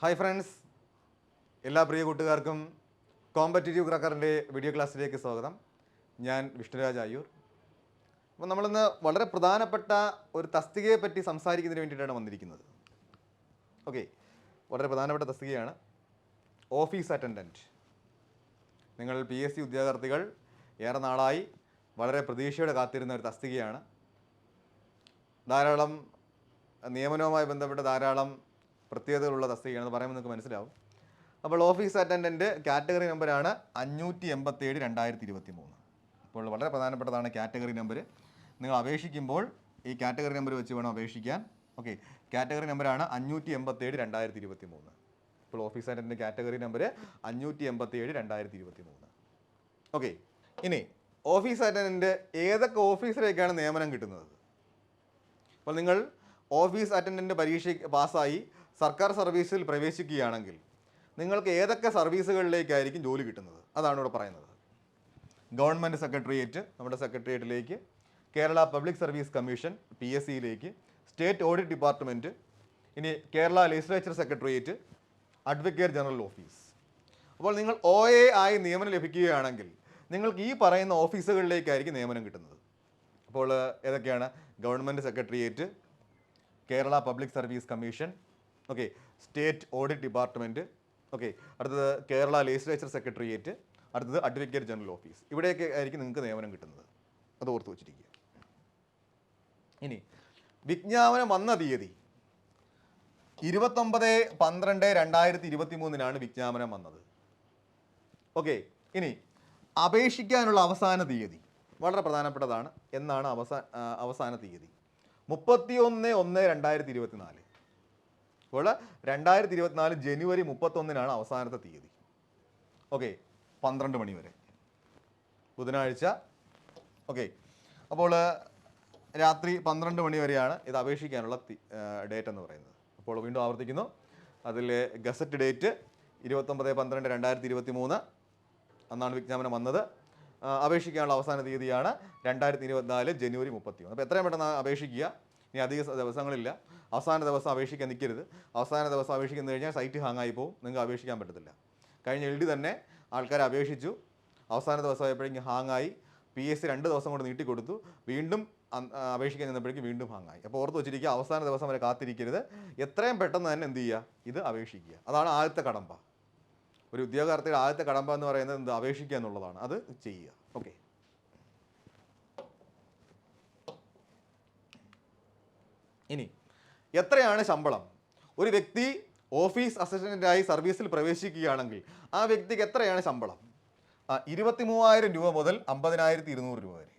Hi friends എല്ലാ പ്രിയ കൂട്ടുകാർക്കും competitive ക്രാക്കറിന്റെ video ക്ലാസ്സിലേക്ക് സ്വാഗതം. ഞാൻ വിഷ്ണുരാജ് ആയൂർ അപ്പോൾ നമ്മളിന്ന് വളരെ പ്രധാനപ്പെട്ട ഒരു തസ്തികയെ പറ്റി സംസാരിക്കുന്നതിന് വേണ്ടിയിട്ടാണ് വന്നിരിക്കുന്നത്. ഓക്കെ വളരെ പ്രധാനപ്പെട്ട തസ്തികയാണ്. ഓഫീസ് അറ്റൻഡന്റ് നിങ്ങൾ പി എസ് സി ഉദ്യോഗാർത്ഥികൾ ഏറെ നാളായി വളരെ പ്രതീക്ഷയോടെ കാത്തിരുന്ന ഒരു തസ്തികയാണ്. ധാരാളം നിയമനവുമായി ബന്ധപ്പെട്ട് ധാരാളം പ്രത്യേകതകളുള്ള തസ്തികയാണെന്ന് പറയുമ്പോൾ നിങ്ങൾക്ക് മനസ്സിലാവും. അപ്പോൾ ഓഫീസ് അറ്റൻഡന്റ് കാറ്റഗറി നമ്പറാണ് അഞ്ഞൂറ്റി എൺപത്തേഴ് രണ്ടായിരത്തി ഇരുപത്തി മൂന്ന് അപ്പോൾ വളരെ പ്രധാനപ്പെട്ടതാണ് കാറ്റഗറി നമ്പർ നിങ്ങൾ അപേക്ഷിക്കുമ്പോൾ ഈ കാറ്റഗറി നമ്പർ വെച്ച് വേണം അപേക്ഷിക്കാൻ. ഓക്കെ കാറ്റഗറി നമ്പറാണ് അഞ്ഞൂറ്റി എൺപത്തേഴ് രണ്ടായിരത്തി ഇരുപത്തി മൂന്ന് ഇപ്പോൾ ഓഫീസ് അറ്റൻഡന്റ് കാറ്റഗറി നമ്പർ അഞ്ഞൂറ്റി എൺപത്തേഴ് രണ്ടായിരത്തി ഇരുപത്തി മൂന്ന് ഓക്കെ ഇനി ഓഫീസ് അറ്റൻഡന്റ് ഏതൊക്കെ ഓഫീസിലേക്കാണ് നിയമനം കിട്ടുന്നത്? അപ്പോൾ നിങ്ങൾ ഓഫീസ് അറ്റൻഡന്റ് പരീക്ഷ പാസ്സായി സർക്കാർ സർവീസിൽ പ്രവേശിക്കുകയാണെങ്കിൽ നിങ്ങൾക്ക് ഏതൊക്കെ സർവീസുകളിലേക്കായിരിക്കും ജോലി കിട്ടുന്നത്? അതാണ് ഇവിടെ പറയുന്നത്. ഗവൺമെന്റ് സെക്രട്ടേറിയറ്റ് നമ്മുടെ സെക്രട്ടേറിയറ്റിലേക്ക് Kerala public service commission P S സിയിലേക്ക് സ്റ്റേറ്റ് ഓഡിറ്റ് ഡിപ്പാർട്ട്മെന്റ് ഇനി Kerala legislature secretariat advocate general office. അപ്പോൾ നിങ്ങൾ ഒ എ ആയി നിയമനം ലഭിക്കുകയാണെങ്കിൽ നിങ്ങൾക്ക് ഈ പറയുന്ന ഓഫീസുകളിലേക്കായിരിക്കും നിയമനം കിട്ടുന്നത്. അപ്പോൾ ഏതൊക്കെയാണ്? Government secretariat Kerala public service commission okay state audit department okay അടുത്തത് കേരള ലെജിസ്ലേച്ചർ സെക്രട്ടേറിയറ്റ് അടുത്തത് അഡ്വക്കേറ്റ് ജനറൽ ഓഫീസ് ഇവിടെയൊക്കെ ആയിരിക്കും നിങ്ങൾക്ക് നിയമനം കിട്ടുന്നത്. അത് ഓർത്ത് വെച്ചിരിക്കുക. ഇനി വിജ്ഞാപനം വന്ന തീയതി. ഇരുപത്തൊമ്പത് പന്ത്രണ്ട് രണ്ടായിരത്തി ഇരുപത്തി മൂന്നിനാണ് വിജ്ഞാപനം വന്നത്. ഓക്കെ ഇനി അപേക്ഷിക്കാനുള്ള അവസാന തീയതി. വളരെ പ്രധാനപ്പെട്ടതാണ്. എന്നാണ് അവസാന അവസാന തീയതി. മുപ്പത്തി ഒന്ന് ഒന്ന് രണ്ടായിരത്തി ഇരുപത്തിനാല് അപ്പോൾ രണ്ടായിരത്തി ഇരുപത്തിനാല് ജനുവരി മുപ്പത്തൊന്നിനാണ് അവസാനത്തെ തീയതി. ഓക്കെ പന്ത്രണ്ട് മണി വരെ. ബുധനാഴ്ച. ഓക്കെ അപ്പോൾ രാത്രി പന്ത്രണ്ട് മണി വരെയാണ് ഇത് അപേക്ഷിക്കാനുള്ള ഡേറ്റ് എന്ന് പറയുന്നത്. അപ്പോൾ വീണ്ടും ആവർത്തിക്കുന്നു. അതിൽ ഗസറ്റ് ഡേറ്റ് ഇരുപത്തൊമ്പത് പന്ത്രണ്ട് രണ്ടായിരത്തി ഇരുപത്തി മൂന്ന് അന്നാണ് വിജ്ഞാപനം വന്നത്. അപേക്ഷിക്കാനുള്ള അവസാന തീയതിയാണ് രണ്ടായിരത്തി ഇരുപത്തിനാല് ജനുവരി മുപ്പത്തി ഒന്ന് അപ്പോൾ എത്രയും പെട്ടെന്ന് അപേക്ഷിക്കുക. ഇനി അധിക ദിവസങ്ങളില്ല. അവസാന ദിവസം അപേക്ഷിക്കാൻ നിൽക്കരുത് അവസാന ദിവസം അപേക്ഷിക്കുന്നു കഴിഞ്ഞാൽ സൈറ്റ് ഹാങ് ആയി പോകും. നിങ്ങൾക്ക് അപേക്ഷിക്കാൻ പറ്റത്തില്ല. കഴിഞ്ഞ എൽ ഡി തന്നെ ആൾക്കാർ അപേക്ഷിച്ചു. അവസാന ദിവസം ആയപ്പോഴേക്കും ഹാങ് ആയി. പി എസ് സി രണ്ട് ദിവസം കൊണ്ട് നീട്ടിക്കൊടുത്തു. വീണ്ടും അപേക്ഷിക്കാൻ ചെന്നപ്പോഴേക്കും വീണ്ടും ഹാങ്ങായി അപ്പോൾ ഓർത്ത് വെച്ചിരിക്കുക അവസാന ദിവസം വരെ കാത്തിരിക്കരുത്. എത്രയും പെട്ടെന്ന് തന്നെ എന്ത് ചെയ്യുക? ഇത് അപേക്ഷിക്കുക. അതാണ് ആദ്യത്തെ കടമ്പ. ഒരു ഉദ്യോഗാർത്ഥിയുടെ ആദ്യത്തെ കടമ്പ എന്ന് പറയുന്നത് എന്ത്? അപേക്ഷിക്കുക എന്നുള്ളതാണ്. അത് ചെയ്യുക. ഓക്കെ ഇനി എത്രയാണ് ശമ്പളം? ഒരു വ്യക്തി ഓഫീസ് അസിസ്റ്റന്റായി സർവീസിൽ പ്രവേശിക്കുകയാണെങ്കിൽ ആ വ്യക്തിക്ക് എത്രയാണ് ശമ്പളം? ഇരുപത്തി മൂവായിരം രൂപ മുതൽ അമ്പതിനായിരത്തി ഇരുന്നൂറ് രൂപ വരെ.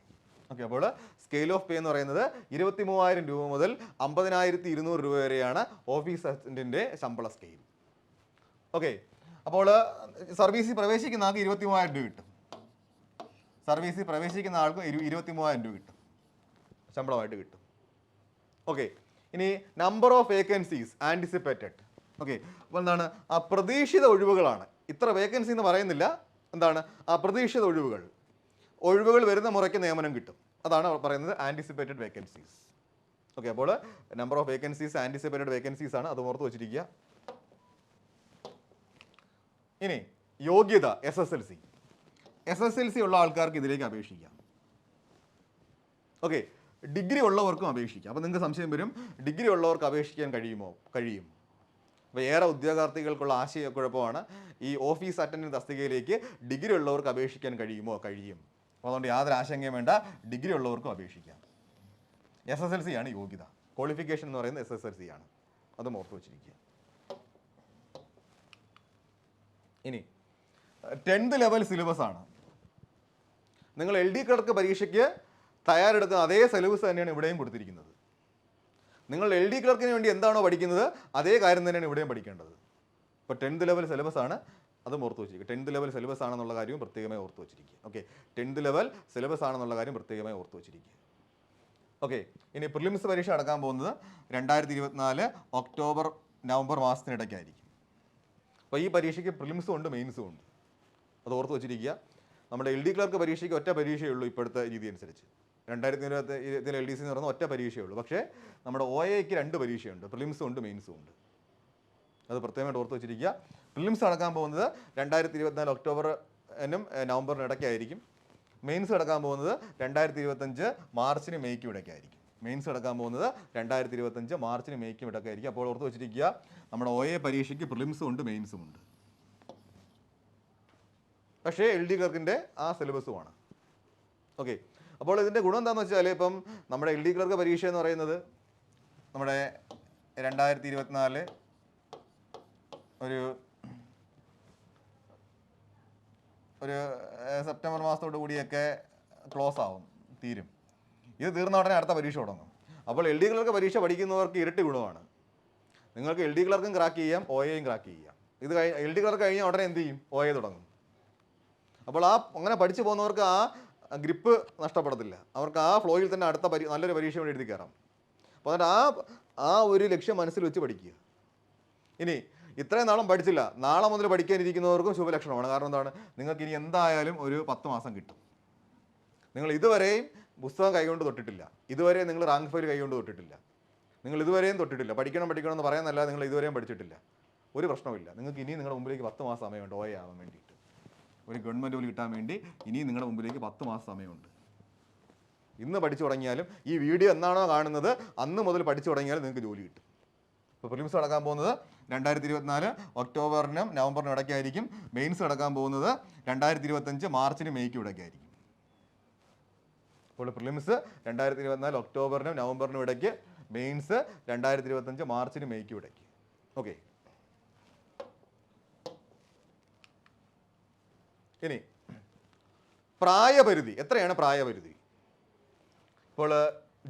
ഓക്കെ അപ്പോൾ സ്കെയിൽ ഓഫ് പേ എന്ന് പറയുന്നത് ഇരുപത്തി മൂവായിരം രൂപ മുതൽ അമ്പതിനായിരത്തി ഇരുന്നൂറ് രൂപ വരെയാണ് ഓഫീസ് അസിസ്റ്റന്റിന്റെ ശമ്പള സ്കെയിൽ ഓക്കെ അപ്പോൾ സർവീസിൽ പ്രവേശിക്കുന്ന ആൾക്ക് ഇരുപത്തി മൂവായിരം രൂപ കിട്ടും. സർവീസിൽ പ്രവേശിക്കുന്ന ആൾക്ക് ഇരു ഇരുപത്തി മൂവായിരം രൂപ കിട്ടും. ശമ്പളമായിട്ട് കിട്ടും. ഓക്കെ ഇനി number of vacancies anticipated okay അപ്പോൾ എന്താണ്? അപ്രതീക്ഷിത പ്രതീക്ഷിത ഒഴിവുകളാണ്. ഇത്ര വേക്കൻസി എന്ന് പറയുന്നില്ല. എന്താണ്? അപ്രതീക്ഷിത പ്രതീക്ഷിത ഒഴിവുകൾ. ഒഴിവുകൾ വരുന്ന മുറയ്ക്ക് നിയമനം കിട്ടും. അതാണ് പറയുന്നത് ആന്റിസിപ്പേറ്റഡ് വേക്കൻസീസ് ഓക്കെ അപ്പോൾ number of vacancies anticipated vacancies ആണ്. അത് ഓർത്ത് വെച്ചിരിക്കുക. ഇനി യോഗ്യത S S L C S S L C ഉള്ള ആൾക്കാർക്ക് ഇതിലേക്ക് അപേക്ഷിക്കാം. ഓക്കെ ഡിഗ്രി ഉള്ളവർക്കും അപേക്ഷിക്കാം. അപ്പോൾ നിങ്ങൾക്ക് സംശയം വരും ഡിഗ്രി ഉള്ളവർക്ക് അപേക്ഷിക്കാൻ കഴിയുമോ? കഴിയും. അപ്പോൾ ഏറെ ഉദ്യോഗാർത്ഥികൾക്കുള്ള ആശയക്കുഴപ്പമാണ് ഈ ഓഫീസ് അറ്റൻഡന്റ് തസ്തികയിലേക്ക് ഡിഗ്രി ഉള്ളവർക്ക് അപേക്ഷിക്കാൻ കഴിയുമോ? കഴിയും. അപ്പോൾ അതുകൊണ്ട് യാതൊരു ആശങ്കയും വേണ്ട. ഡിഗ്രി ഉള്ളവർക്കും അപേക്ഷിക്കാം. എസ് എസ് എൽ സി ആണ് യോഗ്യത. ക്വാളിഫിക്കേഷൻ എന്ന് പറയുന്നത് എസ് എസ് എൽ സി ആണ്. അതും ഓർത്ത് വെച്ചിരിക്കുക. ഇനി ടെൻത്ത് ലെവൽ സിലബസ് ആണ്. നിങ്ങൾ എൽ ഡി ക്ലർക്ക് പരീക്ഷയ്ക്ക് തയ്യാറെടുക്കുന്ന അതേ സിലബസ് തന്നെയാണ് ഇവിടെയും കൊടുത്തിരിക്കുന്നത്. നിങ്ങൾ എൽ ഡി ക്ലർക്കിന് വേണ്ടി എന്താണോ പഠിക്കുന്നത് അതേ കാര്യം തന്നെയാണ് ഇവിടെയും പഠിക്കേണ്ടത്. ഇപ്പോൾ ടെൻത്ത് ലെവൽ സിലബസ് ആണ് അതും ഓർത്ത് വെച്ചിരിക്കുക. ടെൻത്ത് ലെവൽ സിലബസ് ആണെന്നുള്ള കാര്യവും പ്രത്യേകമായി ഓർത്ത് വെച്ചിരിക്കുക. ഓക്കെ ടെൻത്ത് ലെവൽ സിലബസ് ആണെന്നുള്ള കാര്യം പ്രത്യേകമായി ഓർത്ത് വെച്ചിരിക്കുക. ഓക്കെ ഇനി പ്രിലിംസ് പരീക്ഷ നടക്കാൻ പോകുന്നത് രണ്ടായിരത്തി ഇരുപത്തിനാല് ഒക്ടോബർ നവംബർ മാസത്തിനിടയ്ക്കായിരിക്കും. അപ്പോൾ ഈ പരീക്ഷയ്ക്ക് പ്രിലിംസും ഉണ്ട് മെയിൻസും ഉണ്ട്. അത് ഓർത്ത് വെച്ചിരിക്കുക. നമ്മുടെ എൽ ഡി ക്ലർക്ക് പരീക്ഷയ്ക്ക് ഒറ്റ പരീക്ഷയുള്ളൂ ഇപ്പോഴത്തെ രീതി അനുസരിച്ച്. രണ്ടായിരത്തി ഇരുപത്തി ഇരുപത്തിൽ എൽ ഡി സി എന്ന് പറയുന്ന ഒറ്റ പരീക്ഷയേ ഉള്ളൂ. പക്ഷേ നമ്മുടെ ഒ എക്ക് രണ്ട് പരീക്ഷയുണ്ട്. പ്രിലിംസും ഉണ്ട് മെയിൻസും ഉണ്ട്. അത് പ്രത്യേകമായിട്ട് ഓർത്ത് വെച്ചിരിക്കുക. പ്രിലിംസ് നടക്കാൻ പോകുന്നത് രണ്ടായിരത്തി ഇരുപത്തിനാല് ഒക്ടോബറിനും നവംബറിനും ഇടയ്ക്കായിരിക്കും. മെയിൻസ് നടക്കാൻ പോകുന്നത് രണ്ടായിരത്തി ഇരുപത്തഞ്ച് മാർച്ചിന് മെയ്ക്കും ഇടയ്ക്കായിരിക്കും. മെയിൻസ് നടക്കാൻ പോകുന്നത് രണ്ടായിരത്തി ഇരുപത്തഞ്ച് മാർച്ചിന് മെയ്ക്കും ഇടയ്ക്കായിരിക്കും. അപ്പോൾ ഓർത്ത് വെച്ചിരിക്കുക നമ്മുടെ ഒ എ പരീക്ഷയ്ക്ക് പ്രിലിംസും ഉണ്ട് മെയിൻസും ഉണ്ട്. പക്ഷേ എൽ ഡി ക്ലർക്കിന്റെ ആ സിലബസുമാണ് ഓക്കെ. അപ്പോൾ ഇതിന്റെ ഗുണം എന്താണെന്ന് വെച്ചാൽ ഇപ്പം നമ്മുടെ എൽ ഡി ക്ലർക്ക് പരീക്ഷ എന്ന് പറയുന്നത് നമ്മുടെ രണ്ടായിരത്തി ഇരുപത്തിനാല് ഒരു ഒരു സെപ്റ്റംബർ മാസത്തോടു കൂടിയൊക്കെ ക്ലോസ് ആവും തീരും. ഇത് തീർന്ന ഉടനെ അടുത്ത പരീക്ഷ തുടങ്ങും. അപ്പോൾ എൽ ഡി ക്ലർക്ക് പരീക്ഷ പഠിക്കുന്നവർക്ക് ഇരട്ടി ഗുണമാണ്. നിങ്ങൾക്ക് എൽ ഡി ക്ലർക്കും ക്രാക്ക് ചെയ്യാം ഒ എയും ക്രാക്ക് ചെയ്യാം. ഇത് കഴിഞ്ഞ എൽ ഡി ക്ലർക്ക് കഴിഞ്ഞാൽ ഉടനെ എന്ത് ചെയ്യും? ഒ എ തുടങ്ങും. അപ്പോൾ ആ അങ്ങനെ പഠിച്ചു പോകുന്നവർക്ക് ആ ഗ്രിപ്പ് നഷ്ടപ്പെടത്തില്ല. അവർക്ക് ആ ഫ്ലോയിൽ തന്നെ അടുത്ത പരി നല്ലൊരു പരീക്ഷ വേണ്ടി എഴുതി കയറാം. അപ്പോൾ എന്നിട്ട് ആ ആ ഒരു ലക്ഷ്യം മനസ്സിൽ വെച്ച് പഠിക്കുക. ഇനി ഇത്രയും നാളും പഠിച്ചില്ല. നാളെ മുതൽ പഠിക്കാനിരിക്കുന്നവർക്കും ശുഭലക്ഷണമാണ്. കാരണം എന്താണ്? നിങ്ങൾക്ക് ഇനി എന്തായാലും ഒരു പത്ത് മാസം കിട്ടും. നിങ്ങൾ ഇതുവരെയും പുസ്തകം കൈകൊണ്ട് തൊട്ടിട്ടില്ല. ഇതുവരെയും നിങ്ങൾ റാങ്ക് ഫയൽ കൈകൊണ്ട് തൊട്ടിട്ടില്ല. നിങ്ങൾ ഇതുവരെയും തൊട്ടിട്ടില്ല. പഠിക്കണം പഠിക്കണം എന്ന് പറയാനല്ല നിങ്ങൾ ഇതുവരെയും പഠിച്ചിട്ടില്ല. ഒരു പ്രശ്നവുമില്ല. നിങ്ങൾക്ക് ഇനി നിങ്ങളുടെ മുമ്പിലേക്ക് പത്ത് മാസം സമയമുണ്ട്. ഓയ ആവാൻ വേണ്ടിയിട്ട് ഒരു ഗവൺമെന്റ് ജോലി കിട്ടാൻ വേണ്ടി ഇനി നിങ്ങളുടെ മുമ്പിലേക്ക് പത്ത് മാസം സമയമുണ്ട്. ഇന്ന് പഠിച്ചു തുടങ്ങിയാലും ഈ വീഡിയോ എന്നാണോ കാണുന്നത് അന്ന് മുതൽ പഠിച്ചു തുടങ്ങിയാലും നിങ്ങൾക്ക് ജോലി കിട്ടും. ഇപ്പോൾ പ്രിലിംസ് നടക്കാൻ പോകുന്നത് രണ്ടായിരത്തി ഇരുപത്തിനാല് ഒക്ടോബറിനും നവംബറിനും ഇടയ്ക്കായിരിക്കും. മെയിൻസ് നടക്കാൻ പോകുന്നത് രണ്ടായിരത്തി ഇരുപത്തഞ്ച് മാർച്ചിനും മെയ്ക്കും ഇടയ്ക്കായിരിക്കും. അപ്പോൾ പ്രിലിംസ് രണ്ടായിരത്തി ഇരുപത്തിനാല് ഒക്ടോബറിനും നവംബറിനും ഇടയ്ക്ക് മെയിൻസ് രണ്ടായിരത്തി ഇരുപത്തഞ്ച് മാർച്ചിനും മെയ്ക്കും ഇടയ്ക്ക്. ഓക്കെ ഇനി പ്രായപരിധി. എത്രയാണ് പ്രായപരിധി? ഇപ്പോൾ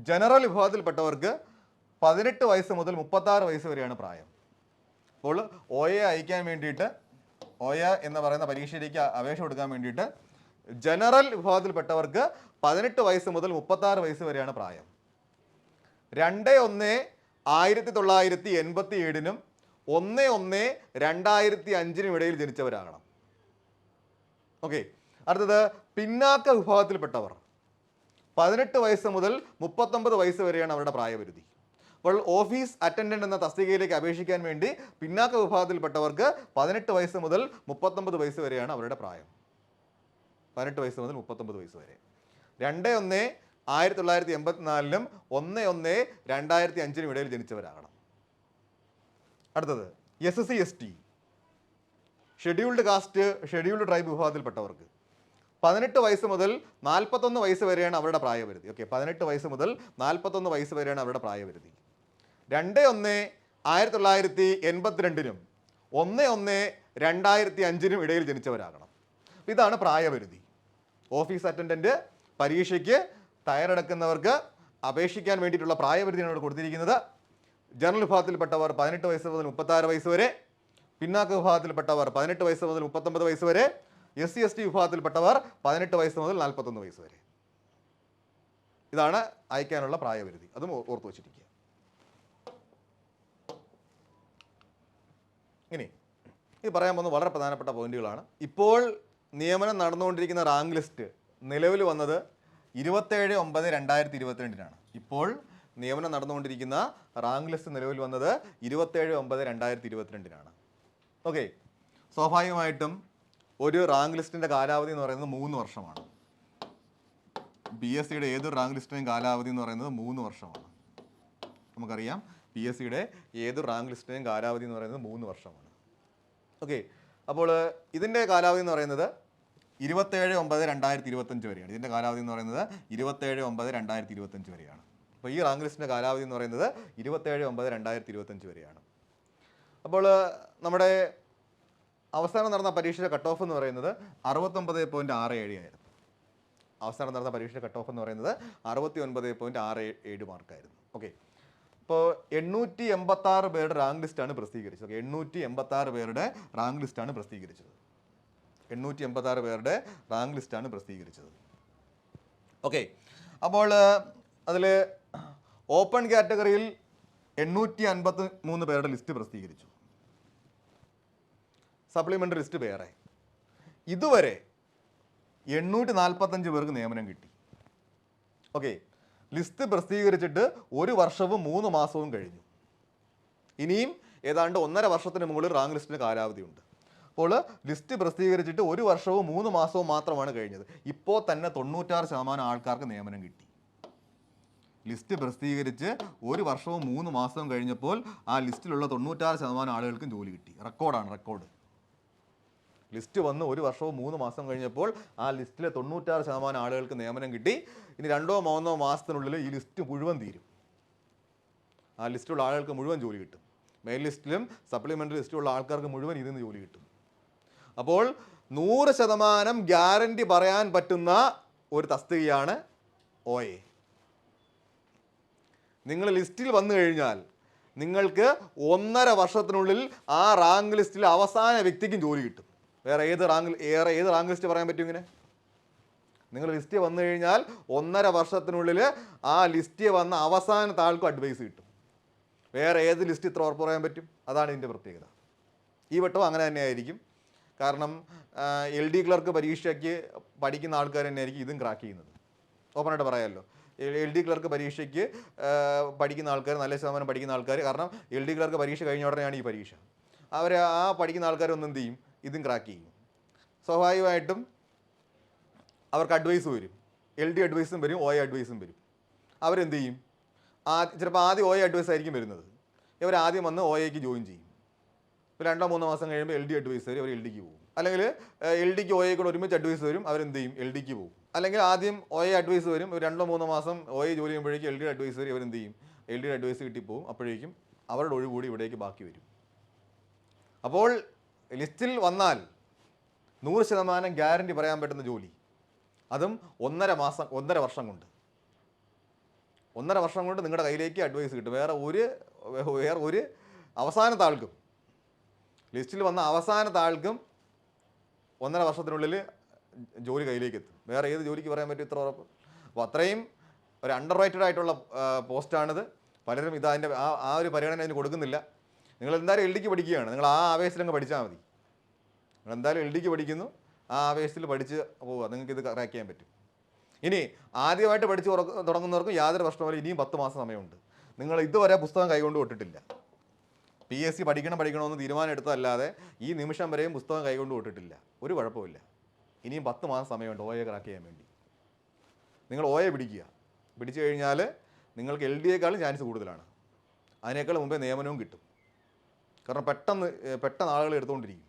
ജനറൽ വിഭാഗത്തിൽപ്പെട്ടവർക്ക് പതിനെട്ട് വയസ്സ് മുതൽ മുപ്പത്താറ് വയസ്സ് വരെയാണ് പ്രായം. അപ്പോൾ ഒ എ അയക്കാൻ വേണ്ടിയിട്ട് ഒ എ എന്ന് പറയുന്ന പരീക്ഷയിലേക്ക് അപേക്ഷ കൊടുക്കാൻ വേണ്ടിയിട്ട് ജനറൽ വിഭാഗത്തിൽപ്പെട്ടവർക്ക് പതിനെട്ട് വയസ്സ് മുതൽ മുപ്പത്താറ് വയസ്സ് വരെയാണ് പ്രായം. രണ്ട് ഒന്ന് ആയിരത്തി തൊള്ളായിരത്തി എൺപത്തി ഏഴിനും ഒന്ന് ഒന്ന് രണ്ടായിരത്തി അഞ്ചിനും ഇടയിൽ ജനിച്ചവരാകണം. ഓക്കെ. അടുത്തത് പിന്നാക്ക വിഭാഗത്തിൽപ്പെട്ടവർ. പതിനെട്ട് വയസ്സ് മുതൽ മുപ്പത്തൊമ്പത് വയസ്സ് വരെയാണ് അവരുടെ പ്രായപരിധി. അപ്പോൾ ഓഫീസ് അറ്റൻഡന്റ് എന്ന തസ്തികയിലേക്ക് അപേക്ഷിക്കാൻ വേണ്ടി പിന്നാക്ക വിഭാഗത്തിൽപ്പെട്ടവർക്ക് പതിനെട്ട് വയസ്സ് മുതൽ മുപ്പത്തൊമ്പത് വയസ്സ് വരെയാണ് അവരുടെ പ്രായം. പതിനെട്ട് വയസ്സ് മുതൽ മുപ്പത്തൊമ്പത് വയസ്സ് വരെ. രണ്ട് ഒന്ന് ആയിരത്തി തൊള്ളായിരത്തി എൺപത്തിനാലിനും ഒന്ന് ഒന്ന് രണ്ടായിരത്തി അഞ്ചിനും ഇടയിൽ ജനിച്ചവരാകണം. അടുത്തത്. S S C S T scheduled caste scheduled tribe വിഭാഗത്തിൽപ്പെട്ടവർക്ക്. പതിനെട്ട് വയസ്സ് മുതൽ നാൽപ്പത്തൊന്ന് വയസ്സ് വരെയാണ് അവരുടെ പ്രായപരിധി. ഓക്കെ പതിനെട്ട് വയസ്സ് മുതൽ നാൽപ്പത്തൊന്ന് വയസ്സ് വരെയാണ് അവരുടെ പ്രായപരിധി. രണ്ട് ഒന്ന് ആയിരത്തി തൊള്ളായിരത്തി എൺപത്തിരണ്ടിനും ഒന്ന് ഒന്ന് രണ്ടായിരത്തി അഞ്ചിനും ഇടയിൽ ജനിച്ചവരാകണം. ഇതാണ് പ്രായപരിധി. ഓഫീസ് അറ്റൻഡന്റ് പരീക്ഷയ്ക്ക് തയ്യാറെടുക്കുന്നവർക്ക് അപേക്ഷിക്കാൻ വേണ്ടിയിട്ടുള്ള പ്രായപരിധിയാണ് ഇവിടെ കൊടുത്തിരിക്കുന്നത്. ജനറൽ വിഭാഗത്തിൽപ്പെട്ടവർ പതിനെട്ട് വയസ്സ് മുതൽ മുപ്പത്താറ് വയസ്സ് വരെ പിന്നാക്ക വിഭാഗത്തിൽപ്പെട്ടവർ പതിനെട്ട് വയസ്സ് മുതൽ മുപ്പത്തൊമ്പത് വയസ്സ് വരെ എസ് സി എസ് ടി വിഭാഗത്തിൽപ്പെട്ടവർ പതിനെട്ട് വയസ്സ് മുതൽ നാൽപ്പത്തൊന്ന് വയസ്സ് വരെ. ഇതാണ് അയക്കാനുള്ള പ്രായപരിധി. അതും ഓർത്തു വച്ചിരിക്കുക. ഇനി ഇത് പറയാൻ പോകുന്ന വളരെ പ്രധാനപ്പെട്ട പോയിന്റുകളാണ്. ഇപ്പോൾ നിയമനം നടന്നുകൊണ്ടിരിക്കുന്ന റാങ്ക് ലിസ്റ്റ് നിലവിൽ വന്നത് ഇരുപത്തേഴ് ഒമ്പത് രണ്ടായിരത്തി ഇരുപത്തിരണ്ടിനാണ് ഇപ്പോൾ നിയമനം നടന്നുകൊണ്ടിരിക്കുന്ന റാങ്ക് ലിസ്റ്റ് നിലവിൽ വന്നത് ഇരുപത്തേഴ് ഒമ്പത് രണ്ടായിരത്തി ഇരുപത്തിരണ്ടിനാണ് ഓക്കെ സ്വാഭാവികമായിട്ടും ഒരു റാങ്ക് ലിസ്റ്റിന്റെ കാലാവധി എന്ന് പറയുന്നത് മൂന്ന് വർഷമാണ്. പി എസ് സിയുടെ ഏതൊരു റാങ്ക് ലിസ്റ്റിന്റെയും കാലാവധി എന്ന് പറയുന്നത് മൂന്ന് വർഷമാണ്. നമുക്കറിയാം പി എസ് സിയുടെ ഏത് റാങ്ക് ലിസ്റ്റിന്റെയും കാലാവധി എന്ന് പറയുന്നത് മൂന്ന് വർഷമാണ്. ഓക്കെ അപ്പോൾ ഇതിന്റെ കാലാവധി എന്ന് പറയുന്നത് ഇരുപത്തേഴ് ഒമ്പത് രണ്ടായിരത്തി ഇരുപത്തഞ്ച് വരെയാണ്. ഇതിന്റെ കാലാവധി എന്ന് പറയുന്നത് ഇരുപത്തേഴ് ഒമ്പത് രണ്ടായിരത്തി ഇരുപത്തഞ്ച് വരെയാണ്. അപ്പോൾ ഈ റാങ്ക് ലിസ്റ്റിന്റെ കാലാവധി എന്ന് പറയുന്നത് ഇരുപത്തേഴ് ഒമ്പത് രണ്ടായിരത്തി ഇരുപത്തഞ്ച് വരെയാണ്. അപ്പോൾ നമ്മുടെ അവസാനം നടന്ന പരീക്ഷയുടെ കട്ട് ഓഫ് എന്ന് പറയുന്നത് അറുപത്തൊമ്പത് പോയിന്റ് ആറ് ഏഴ് ആയിരുന്നു. അവസാനം നടന്ന പരീക്ഷയുടെ കട്ട് ഓഫ് എന്ന് പറയുന്നത് അറുപത്തി ഒൻപത് പോയിന്റ് ആറ് ഏഴ് മാർക്കായിരുന്നു. ഓക്കെ ഇപ്പോൾ എണ്ണൂറ്റി എൺപത്താറ് പേരുടെ റാങ്ക് ലിസ്റ്റാണ് പ്രസിദ്ധീകരിച്ചത്. ഓക്കെ എണ്ണൂറ്റി എൺപത്താറ് പേരുടെ റാങ്ക് ലിസ്റ്റാണ് പ്രസിദ്ധീകരിച്ചത്. എണ്ണൂറ്റി എൺപത്താറ് പേരുടെ റാങ്ക് ലിസ്റ്റാണ് പ്രസിദ്ധീകരിച്ചത്. ഓക്കെ അപ്പോൾ അതിൽ ഓപ്പൺ കാറ്റഗറിയിൽ എണ്ണൂറ്റി അൻപത്തി മൂന്ന് പേരുടെ ലിസ്റ്റ് പ്രസിദ്ധീകരിച്ചു. സപ്ലിമെന്ററി ലിസ്റ്റ് വേറെ. ഇതുവരെ എണ്ണൂറ്റി നാൽപ്പത്തഞ്ച് പേർക്ക് നിയമനം കിട്ടി. ഓക്കെ ലിസ്റ്റ് പ്രസിദ്ധീകരിച്ചിട്ട് ഒരു വർഷവും മൂന്ന് മാസവും കഴിഞ്ഞു. ഇനിയും ഏതാണ്ട് ഒന്നര വർഷത്തിന് മുകളിൽ റാങ്ക് ലിസ്റ്റിന് കാലാവധിയുണ്ട് അപ്പോൾ ലിസ്റ്റ് പ്രസിദ്ധീകരിച്ചിട്ട് ഒരു വർഷവും മൂന്ന് മാസവും മാത്രമാണ് കഴിഞ്ഞത്. ഇപ്പോൾ തന്നെ തൊണ്ണൂറ്റാറ് ശതമാനം ആൾക്കാർക്ക് നിയമനം കിട്ടി. ലിസ്റ്റ് പ്രസിദ്ധീകരിച്ച് ഒരു വർഷവും മൂന്ന് മാസവും കഴിഞ്ഞപ്പോൾ ആ ലിസ്റ്റിലുള്ള തൊണ്ണൂറ്റാറ് ശതമാനം ആളുകൾക്കും ജോലി കിട്ടി. റെക്കോർഡാണ് റെക്കോർഡ് ലിസ്റ്റ് വന്ന്. ഒരു വർഷവും മൂന്ന് മാസം കഴിഞ്ഞപ്പോൾ ആ ലിസ്റ്റിലെ തൊണ്ണൂറ്റാറ് ശതമാനം ആളുകൾക്ക് നിയമനം കിട്ടി. ഇനി രണ്ടോ മൂന്നോ മാസത്തിനുള്ളിൽ ഈ ലിസ്റ്റ് മുഴുവൻ തീരും. ആ ലിസ്റ്റിലുള്ള ആളുകൾക്ക് മുഴുവൻ ജോലി കിട്ടും. മെയിൻ ലിസ്റ്റിലും സപ്ലിമെന്ററി ലിസ്റ്റിലുള്ള ആൾക്കാർക്ക് മുഴുവൻ ഇതിൽ നിന്ന് ജോലി കിട്ടും. അപ്പോൾ നൂറ് ശതമാനം ഗ്യാരണ്ടി പറയാൻ പറ്റുന്ന ഒരു തസ്തികയാണ് ഒ എ. നിങ്ങൾ ലിസ്റ്റിൽ വന്നു കഴിഞ്ഞാൽ നിങ്ങൾക്ക് ഒന്നര വർഷത്തിനുള്ളിൽ ആ റാങ്ക് ലിസ്റ്റിലെ അവസാന വ്യക്തിക്കും ജോലി കിട്ടും. വേറെ ഏത് റാങ്ക് ഏറെ ഏത് റാങ്ക് ലിസ്റ്റ് പറയാൻ പറ്റും ഇങ്ങനെ? നിങ്ങൾ ലിസ്റ്റ് വന്നു കഴിഞ്ഞാൽ ഒന്നര വർഷത്തിനുള്ളിൽ ആ ലിസ്റ്റ് വന്ന അവസാനത്തെ ആൾക്കും അഡ്വൈസ് കിട്ടും. വേറെ ഏത് ലിസ്റ്റ് ഇത്ര ഉറപ്പ് പറയാൻ പറ്റും? അതാണ് ഇതിന്റെ പ്രത്യേകത. ഈ വട്ടവും അങ്ങനെ തന്നെയായിരിക്കും. കാരണം എൽ ഡി ക്ലർക്ക് പരീക്ഷയ്ക്ക് പഠിക്കുന്ന ആൾക്കാർ തന്നെയായിരിക്കും ഇതും ക്രാക്ക് ചെയ്യുന്നത്. ഓപ്പണായിട്ട് പറയാമല്ലോ എൽ ഡി ക്ലർക്ക് പരീക്ഷയ്ക്ക് പഠിക്കുന്ന ആൾക്കാർ നല്ല ശതമാനം പഠിക്കുന്ന ആൾക്കാർ കാരണം എൽ ഡി ക്ലർക്ക് പരീക്ഷ കഴിഞ്ഞ ഉടനെയാണ് ഈ പരീക്ഷ. അവർ ആ പഠിക്കുന്ന ആൾക്കാരൊന്നും എന്ത് ചെയ്യും? ഇതും ക്രാക്ക് ചെയ്യും. സ്വാഭാവികമായിട്ടും അവർക്ക് അഡ്വൈസ് വരും. എൽ ഡി അഡ്വൈസും വരും ഒ അഡ്വൈസും വരും. അവരെന്ത് ചെയ്യും? ആ ചിലപ്പോൾ ആദ്യം ഒ അഡ്വൈസ് ആയിരിക്കും വരുന്നത്. ഇവർ ആദ്യം വന്ന് ഒ എക്ക് ജോയിൻ ചെയ്യും. ഇപ്പോൾ രണ്ടോ മൂന്നോ മാസം കഴിയുമ്പോൾ എൽ ഡി അഡ്വൈസ് വരും അവർ എൽ ഡിക്ക് പോകും. അല്ലെങ്കിൽ എൽ ഡിക്ക് ഒ കൂടെ ഒരുമിച്ച് അഡ്വൈസ് വരും അവരെന്ത് ചെയ്യും? എൽ ഡിക്ക് പോകും. അല്ലെങ്കിൽ ആദ്യം ഒ എ അഡ്വൈസ് വരും രണ്ടോ മൂന്നോ മാസം ഒ എ ജോലി ചെയ്യുമ്പോഴേക്കും എൽ ഡി അഡ്വൈസ് വരും അവരെന്ത് ചെയ്യും? എൽ ഡി അഡ്വൈസ് കിട്ടിപ്പോവും അപ്പോഴേക്കും അവരുടെ ഒഴിവ് കൂടി ഇവിടേക്ക് ബാക്കി വരും. അപ്പോൾ ലിസ്റ്റിൽ വന്നാൽ നൂറ് ശതമാനം ഗ്യാരണ്ടി പറയാൻ പറ്റുന്ന ജോലി. അതും ഒന്നര മാസം ഒന്നര വർഷം കൊണ്ട്. ഒന്നര വർഷം കൊണ്ട് നിങ്ങളുടെ കയ്യിലേക്ക് അഡ്വൈസ് കിട്ടും. വേറെ ഒരു വേറെ ഒരു അവസാനത്തെ ആൾക്കും. ലിസ്റ്റിൽ വന്ന അവസാനത്തെ ആൾക്കും ഒന്നര വർഷത്തിനുള്ളിൽ ജോലി കയ്യിലേക്ക് എത്തും. വേറെ ഏത് ജോലിക്ക് പറയാൻ പറ്റും ഇത്ര ഉറപ്പ്? അപ്പോൾ അത്രയും ഒരു അണ്ടർ റേറ്റഡ് ആയിട്ടുള്ള പോസ്റ്റാണിത് പലരും ഇത് അതിന്റെ ആ ആ ഒരു പരിഗണന അതിന് കൊടുക്കുന്നില്ല. നിങ്ങൾ എന്തായാലും എൽ ഡിക്ക് പഠിക്കുകയാണ്. നിങ്ങൾ ആ ആവേശത്തിൽ അങ്ങ് പഠിച്ചാൽ മതി. നിങ്ങൾ എന്തായാലും എൽ ഡിക്ക് പഠിക്കുന്നു. ആ ആവേശത്തിൽ പഠിച്ച് പോവുക. നിങ്ങൾക്ക് ഇത് ക്രാക്ക് ചെയ്യാൻ പറ്റും. ഇനി ആദ്യമായിട്ട് പഠിച്ച് തുടങ്ങുന്നവർക്ക് യാതൊരു പ്രശ്നമില്ല ഇനിയും പത്ത് മാസം സമയമുണ്ട്. നിങ്ങൾ ഇതുവരെ പുസ്തകം കൈകൊണ്ട് വിട്ടിട്ടില്ല. പി എസ് സി പഠിക്കണം പഠിക്കണമെന്ന് തീരുമാനം എടുത്തതല്ലാതെ ഈ നിമിഷം വരെയും പുസ്തകം കൈകൊണ്ട് വിട്ടിട്ടില്ല. ഒരു കുഴപ്പമില്ല ഇനിയും പത്ത് മാസം സമയമുണ്ട് ഓയെ ക്രാക്ക് ചെയ്യാൻ വേണ്ടി. നിങ്ങൾ ഓയെ പിടിക്കുക. പിടിച്ചു കഴിഞ്ഞാൽ നിങ്ങൾക്ക് എൽ ഡിയേക്കാളും ചാൻസ് കൂടുതലാണ്. അതിനേക്കാൾ മുമ്പേ നിയമനവും കിട്ടും. കാരണം പെട്ടെന്ന് പെട്ടെന്ന് ആളുകൾ എടുത്തുകൊണ്ടിരിക്കും.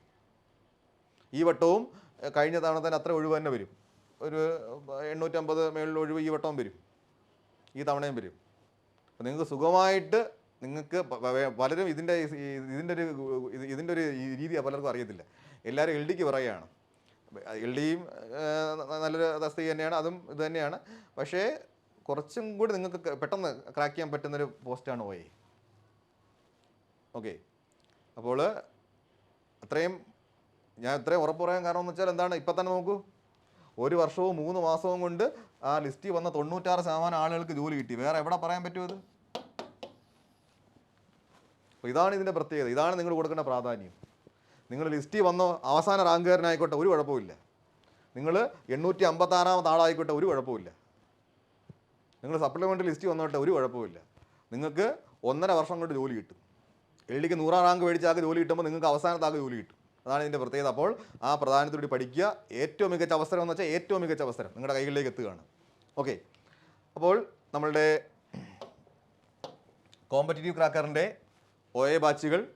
ഈ വട്ടവും കഴിഞ്ഞ തവണ തന്നെ അത്ര ഒഴിവ് തന്നെ വരും. ഒരു എണ്ണൂറ്റമ്പത് മേളിൽ ഒഴിവ് ഈ വട്ടവും വരും. ഈ തവണയും വരും. അപ്പം നിങ്ങൾക്ക് സുഖമായിട്ട് നിങ്ങൾക്ക് പലരും ഇതിന്റെ ഇതിന്റെ ഒരു ഇത് ഇതിന്റെ ഒരു രീതി പലർക്കും അറിയത്തില്ല. എല്ലാവരും എൽ ഡിക്ക് പറയുകയാണ് എൽ ഡിയും നല്ലൊരു തസ്തിക തന്നെയാണ് അതും ഇത് തന്നെയാണ്. പക്ഷേ കുറച്ചും കൂടി നിങ്ങൾക്ക് പെട്ടെന്ന് ക്രാക്ക് ചെയ്യാൻ പറ്റുന്നൊരു പോസ്റ്റാണ് ഓയെ ഓക്കെ അപ്പോൾ അത്രയും ഞാൻ ഇത്രയും ഉറപ്പ് പറയാൻ കാരണം എന്ന് വെച്ചാൽ എന്താണ്? ഇപ്പം തന്നെ നോക്കൂ. ഒരു വർഷവും മൂന്ന് മാസവും കൊണ്ട് ആ ലിസ്റ്റിൽ വന്ന തൊണ്ണൂറ്റാറ് ശതമാനം ആളുകൾക്ക് ജോലി കിട്ടി. വേറെ എവിടെ പറയാൻ പറ്റുമോ ഇത് അപ്പോൾ ഇതാണ് ഇതിന്റെ പ്രത്യേകത. ഇതാണ് നിങ്ങൾ കൊടുക്കേണ്ട പ്രാധാന്യം. നിങ്ങൾ ലിസ്റ്റിൽ വന്ന അവസാന റാങ്കുകാരനായിക്കോട്ടെ ഒരു കുഴപ്പമില്ല നിങ്ങൾ എണ്ണൂറ്റി അമ്പത്താറാമത് ആളായിക്കോട്ടെ ഒരു കുഴപ്പമില്ല നിങ്ങൾ സപ്ലിമെന്ററി ലിസ്റ്റ് വന്നോട്ടെ ഒരു കുഴപ്പമില്ല നിങ്ങൾക്ക് ഒന്നര വർഷം കൊണ്ട് ജോലി കിട്ടും. എൽ ഡിക്ക് നൂറാം റാങ്ക് മേടിച്ചാൾക്ക് ജോലി കിട്ടുമ്പോൾ നിങ്ങൾക്ക് അവസാനത്താൾക്ക് ജോലി കിട്ടും. അതാണ് ഇതിന്റെ പ്രത്യേകത. അപ്പോൾ ആ പ്രധാനത്തോടെ പഠിക്കുക. ഏറ്റവും മികച്ച അവസരം എന്ന് വെച്ചാൽ ഏറ്റവും മികച്ച അവസരം. നിങ്ങളുടെ കൈകളിലേക്ക് എത്തുകയാണ്. ഓക്കെ. അപ്പോൾ നമ്മളുടെ കോമ്പറ്റീറ്റീവ് ക്രാക്കറിന്റെ ഒ എ ബാച്ചുകൾ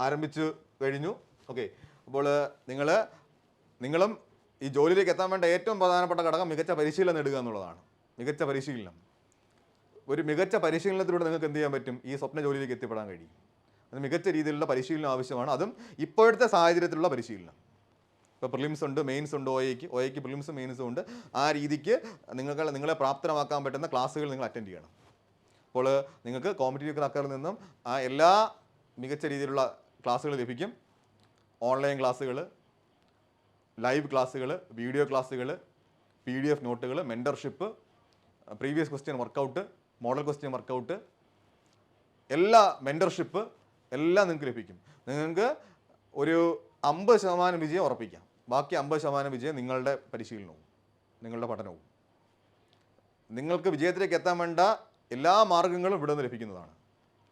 ആരംഭിച്ചു കഴിഞ്ഞു. ഓക്കെ. അപ്പോൾ നിങ്ങൾ നിങ്ങളും ഈ ജോലിയിലേക്ക് എത്താൻ വേണ്ട ഏറ്റവും പ്രധാനപ്പെട്ട ഘടകം മികച്ച പരിശീലനം നേടുക എന്നുള്ളതാണ്. മികച്ച പരിശീലനം. ഒരു മികച്ച പരിശീലനത്തിലൂടെ നിങ്ങൾക്ക് എന്ത് ചെയ്യാൻ പറ്റും? ഈ സ്വപ്ന ജോലിയിലേക്ക് എത്തിപ്പെടാൻ കഴിയും. അത് മികച്ച രീതിയിലുള്ള പരിശീലനം ആവശ്യമാണ്. അതും ഇപ്പോഴത്തെ സാഹചര്യത്തിലുള്ള പരിശീലനം. ഇപ്പോൾ പ്രിലിംസ് ഉണ്ട് മെയിൻസ് ഉണ്ട് ഒ എക്ക് ഒ എക്ക് പ്രിലിംസും മെയിൻസും ഉണ്ട്. ആ രീതിക്ക് നിങ്ങൾക്ക് നിങ്ങളെ പ്രാപ്തമാക്കാൻ പറ്റുന്ന ക്ലാസ്സുകൾ നിങ്ങൾ അറ്റൻഡ് ചെയ്യണം. അപ്പോൾ നിങ്ങൾക്ക് കോമ്പറ്റീവ് ക്രാക്കറിൽ നിന്നും ആ എല്ലാ മികച്ച രീതിയിലുള്ള ക്ലാസ്സുകൾ ലഭിക്കും. ഓൺലൈൻ ക്ലാസ്സുകൾ ലൈവ് ക്ലാസ്സുകൾ വീഡിയോ ക്ലാസ്സുകൾ പി ഡി എഫ് നോട്ടുകൾ mentorship previous question workout model question workout എല്ലാ മെന്റർഷിപ്പ് എല്ലാം നിങ്ങൾക്ക് ലഭിക്കും. നിങ്ങൾക്ക് ഒരു അമ്പത് ശതമാനം വിജയം ഉറപ്പിക്കാം. ബാക്കി അമ്പത് ശതമാനം വിജയം നിങ്ങളുടെ പരിശീലനവും നിങ്ങളുടെ പഠനവും. നിങ്ങൾക്ക് വിജയത്തിലേക്ക് എത്താൻ വേണ്ട എല്ലാ മാർഗങ്ങളും ഇവിടെ നിന്ന് ലഭിക്കുന്നതാണ്.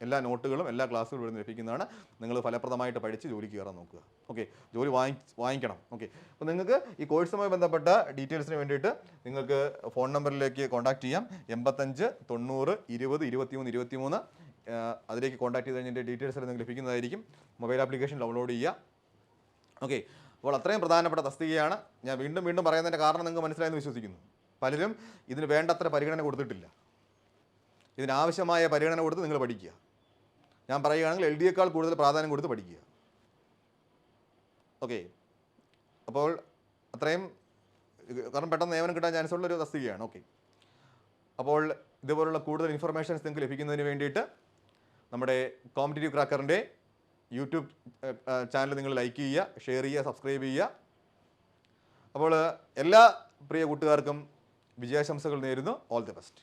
എല്ലാ നോട്ടുകളും എല്ലാ ക്ലാസ്സുകളും ഇവിടെ ലഭിക്കുന്നതാണ്. നിങ്ങൾ ഫലപ്രദമായിട്ട് പഠിച്ച് ജോലിക്ക് കയറാൻ നോക്കുക. ഓക്കെ ജോലി വാങ്ങി വാങ്ങിക്കണം. ഓക്കെ അപ്പോൾ നിങ്ങൾക്ക് ഈ കോഴ്സുമായി ബന്ധപ്പെട്ട ഡീറ്റെയിൽസിന് വേണ്ടിയിട്ട് നിങ്ങൾക്ക് ഫോൺ നമ്പറിലേക്ക് കോൺടാക്ട് ചെയ്യാം. എൺപത്തഞ്ച് തൊണ്ണൂറ് ഇരുപത് ഇരുപത്തിമൂന്ന് ഇരുപത്തിമൂന്ന്. അതിലേക്ക് കോൺടാക്ട് ചെയ്ത് കഴിഞ്ഞാൽ ഡീറ്റെയിൽസ് നിങ്ങൾക്ക് ലഭിക്കുന്നതായിരിക്കും. മൊബൈൽ ആപ്ലിക്കേഷൻ ഡൗൺലോഡ് ചെയ്യുക. ഓക്കെ അപ്പോൾ അത്രയും പ്രധാനപ്പെട്ട തസ്തികയാണ്. ഞാൻ വീണ്ടും വീണ്ടും പറയുന്നതിന്റെ കാരണം നിങ്ങൾക്ക് മനസ്സിലായെന്ന് വിശ്വസിക്കുന്നു. പലരും ഇതിന് വേണ്ടത്ര പരിഗണന കൊടുത്തിട്ടില്ല. ഇതിനാവശ്യമായ പരിഗണന കൊടുത്ത് നിങ്ങൾ പഠിക്കുക. ഞാൻ പറയുകയാണെങ്കിൽ എൽ ഡിയേക്കാൾ കൂടുതൽ പ്രാധാന്യം കൊടുത്ത് പഠിക്കുക. ഓക്കെ അപ്പോൾ അത്രയും കാരണം പെട്ടെന്ന് നിയമനം കിട്ടാൻ ചാൻസ് ഉള്ള ഒരു തസ്തികയാണ്. ഓക്കെ അപ്പോൾ ഇതുപോലുള്ള കൂടുതൽ ഇൻഫർമേഷൻസ് നിങ്ങൾക്ക് ലഭിക്കുന്നതിന് വേണ്ടിയിട്ട് നമ്മുടെ കോമ്പറ്റേറ്റീവ് ക്രാക്കറിന്റെ യൂട്യൂബ് ചാനൽ നിങ്ങൾ ലൈക്ക് ചെയ്യുക ഷെയർ ചെയ്യുക സബ്സ്ക്രൈബ് ചെയ്യുക. അപ്പോൾ എല്ലാ പ്രിയ കൂട്ടുകാർക്കും വിജയാശംസകൾ നേരുന്നു. All the best